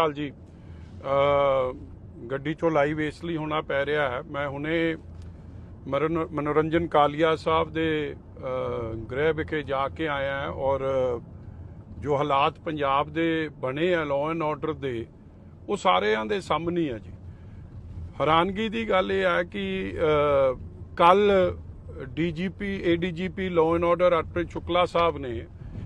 ਹਾਲ ਜੀ ਗੱਡੀ ਚੋਂ ਲਾਈਵ ਇਸ ਲਈ ਹੋਣਾ ਪੈ ਰਿਹਾ ਹੈ। ਮੈਂ ਹੁਣੇ ਮਰਨ- ਮਨੋਰੰਜਨ ਕਾਲੀਆ ਸਾਹਿਬ ਦੇ ਗ੍ਰਹਿ ਵਿਖੇ ਜਾ ਕੇ ਆਇਆ ਹਾਂ ਔਰ ਜੋ ਹਾਲਾਤ ਪੰਜਾਬ ਦੇ ਬਣੇ ਆ ਲਾਅ ਐਂਡ ਆਰਡਰ ਦੇ, ਉਹ ਸਾਰਿਆਂ ਦੇ ਸਾਹਮਣੇ ਆ ਜੀ। ਹੈਰਾਨਗੀ ਦੀ ਗੱਲ ਇਹ ਹੈ ਕਿ ਕੱਲ DGP, ADGP law and order Arpit Shukla ਸਾਹਿਬ ਨੇ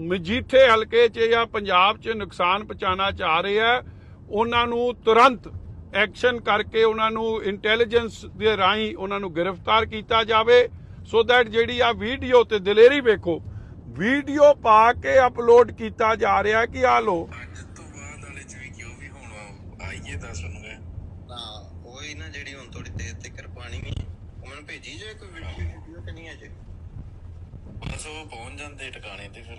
ਮਜੀਠੇ ਹਲਕੇ 'ਚ ਜਾਂ ਪੰਜਾਬ 'ਚ ਨੁਕਸਾਨ ਪਹੁੰਚਾਉਣਾ ਚਾਹ ਰਹੇ ਆ ਉਹਨਾਂ ਨੂੰ ਤੁਰੰਤ ਐਕਸ਼ਨ ਕਰਕੇ ਉਹਨਾਂ ਨੂੰ ਇੰਟੈਲੀਜੈਂਸ ਦੇ ਰਾਹੀਂ ਉਹਨਾਂ ਨੂੰ ਗ੍ਰਿਫਤਾਰ ਕੀਤਾ ਜਾਵੇ। ਸੋ ਦੈਟ ਜਿਹੜੀ ਆ ਵੀਡੀਓ ਤੇ ਦਲੇਰੀ ਵੇਖੋ ਵੀਡੀਓ ਪਾ ਕੇ ਅਪਲੋਡ ਕੀਤਾ ਜਾ ਰਿਹਾ ਕਿ ਆ ਲੋ ਅੱਜ ਤੋਂ ਬਾਅਦ ਵਾਲੇ ਚ ਵੀ ਕਿਉਂ ਵੀ ਹੁਣ ਆਈਏ ਦੱਸ ਸੁਣੂਗੇ ਹਾਂ ਉਹੀ ਨਾ ਜਿਹੜੀ ਹੁਣ ਥੋੜੀ ਦੇਰ ਤੱਕ ਪਾਣੀ ਵੀ ਉਹ ਮੈਨੂੰ ਭੇਜੀ ਜੇ ਕੋਈ ਵੀਡੀਓ? ਵੀਡੀਓ ਕਿ ਨਹੀਂ ਅਜੇ ਬਸ ਉਹ ਪਹੁੰਚ ਜਾਂਦੇ ਟਿਕਾਣੇ ਤੇ ਫਿਰ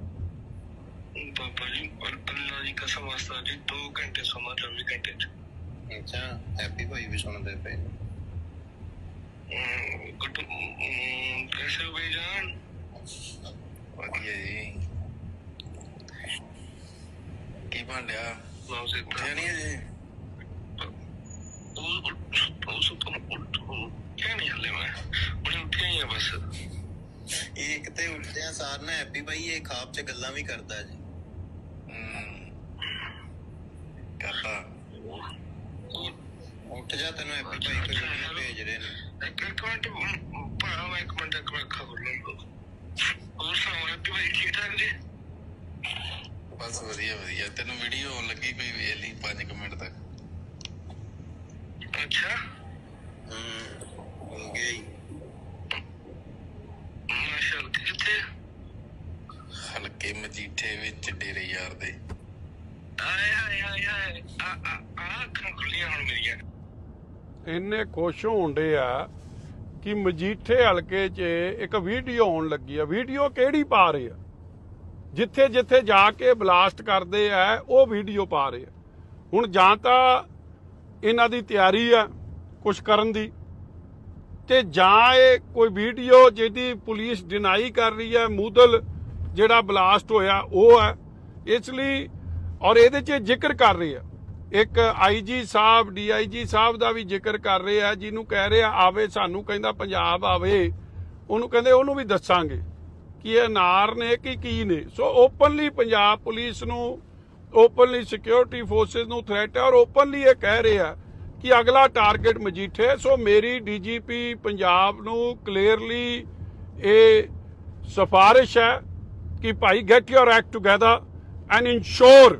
पापा जी और अल्लाह की कसम वास्ता जी दो घंटे सोना चौबीस घंटे च। ਅੱਛਾ ਹੈਪੀ ਭਾਈ ਵੀ ਸੁਣਦੇ ਪਏ हम्म, गुड हम्म, कैसे हो भाईजान ਵਧੀਆ ਜੀ ਕੀ ਬਣ ਰਿਹਾ नाम से ਉੱਠਿਆ ਨਹੀਂ ਅਜੇ क्या नहीं हले मैं उन्हें उठे ही है बस ਇਹ ਕਿਤੇ ਉੱਠਦਿਆਂ ਸਾਰ ਨਾ ਹੈਪੀ ਭਾਈ ਇਹ ਖਾਬ 'ਚ ਗੱਲਾਂ ਵੀ ਕਰਦਾ ਜੀ ਤੇ ਜਾਂ ਤੈਨੂੰ ਐਪੀ ਭਾਈ ਕੋਈ ਵੀਡੀਓ ਭੇਜ ਰਹੇ ਨੇ। ਇੱਕ ਮਿੰਟ ਭਾਣਾ ਮੈਂ ਇੱਕ ਮਿੰਟ ਇੱਕ ਮਿੰਟ ਖੋਲ ਲਵਾਂ ਹੋਰ ਸੁਣਾਓ ਐਪੀ ਭਾਈ ਠੀਕ ਠਾਕ ਜੀ? ਬਸ ਵਧੀਆ ਵਧੀਆ। ਤੈਨੂੰ ਵੀਡੀਓ ਆਉਣ ਲੱਗੀ ਕੋਈ ਵੇਖ ਲਈ 5 ਮਿੰਟ ਤੱਕ? ਅੱਛਾ। ਹੋ ਗਈ ਮਾਸ਼ਾਅੱਲਾ ਕਿੱਥੇ? ਹਲਕੇ ਮਜੀਠੇ ਵਿੱਚ ਡੇਰੇ ਯਾਰ ਦੇ। ਆਏ ਹਾਏ ਹਾਏ ਹਾਏ ਆ ਆ ਆ ਖੁੱਲੀਆਂ ਹੁਣ ਮੇਰੀਆਂ। ਇੰਨੇ ਖੁਸ਼ ਹੋਣ ਡੇ ਆ ਕਿ ਮਜੀਠੇ ਹਲਕੇ 'ਚ ਇੱਕ ਵੀਡੀਓ ਆਉਣ ਲੱਗੀ ਆ। ਵੀਡੀਓ ਕਿਹੜੀ ਪਾ ਰਹੇ ਆ? ਜਿੱਥੇ ਜਿੱਥੇ ਜਾ ਕੇ ਬਲਾਸਟ ਕਰਦੇ ਆ, ਉਹ ਵੀਡੀਓ ਪਾ ਰਹੇ ਆ। ਹੁਣ ਜਾਂ ਤਾਂ ਇਹਨਾਂ ਦੀ ਤਿਆਰੀ ਆ ਕੁਝ ਕਰਨ ਦੀ, ਤੇ ਜਾਂ ਇਹ ਕੋਈ ਵੀਡੀਓ ਜਿਹਦੀ ਪੁਲਿਸ ਡਿਨਾਈ ਕਰ ਰਹੀ ਹੈ ਮੂਦਲ ਜਿਹੜਾ ਬਲਾਸਟ ਹੋਇਆ, ਉਹ ਹੈ ਇਸ ਲਈ ਔਰ ਇਹਦੇ 'ਚ ਜ਼ਿਕਰ ਕਰ ਰਹੀ ਆ। ਇੱਕ ਆਈਜੀ ਸਾਹਿਬ ਡੀਆਈਜੀ ਸਾਹਿਬ ਦਾ ਵੀ ਜ਼ਿਕਰ ਕਰ ਰਹੇ ਆ ਜਿਹਨੂੰ ਕਹਿ ਰਹੇ ਆ ਆਵੇ ਸਾਨੂੰ, ਕਹਿੰਦਾ ਪੰਜਾਬ ਆਵੇ, ਉਹਨੂੰ ਕਹਿੰਦੇ ਉਹਨੂੰ ਵੀ ਦੱਸਾਂਗੇ ਕਿ ਇਹ ਨਾਰ ਨੇ ਕਿ ਕੀ ਨੇ ਸੋ ਓਪਨਲੀ ਪੰਜਾਬ ਪੁਲਿਸ ਨੂੰ ਓਪਨਲੀ ਸਿਕਿਉਰਿਟੀ ਫੋਰਸਸ ਨੂੰ ਥ੍ਰੈਟ ਹੈ ਔਰ ਓਪਨਲੀ ਇਹ ਕਹਿ ਰਹੇ ਆ ਕਿ ਅਗਲਾ ਟਾਰਗੇਟ ਮਜੀਠੇ ਹੈ। ਸੋ ਮੇਰੀ ਡੀਜੀਪੀ ਪੰਜਾਬ ਨੂੰ ਕਲੀਅਰਲੀ ਇਹ ਸਿਫਾਰਿਸ਼ ਹੈ ਕਿ ਭਾਈ get your act together and ensure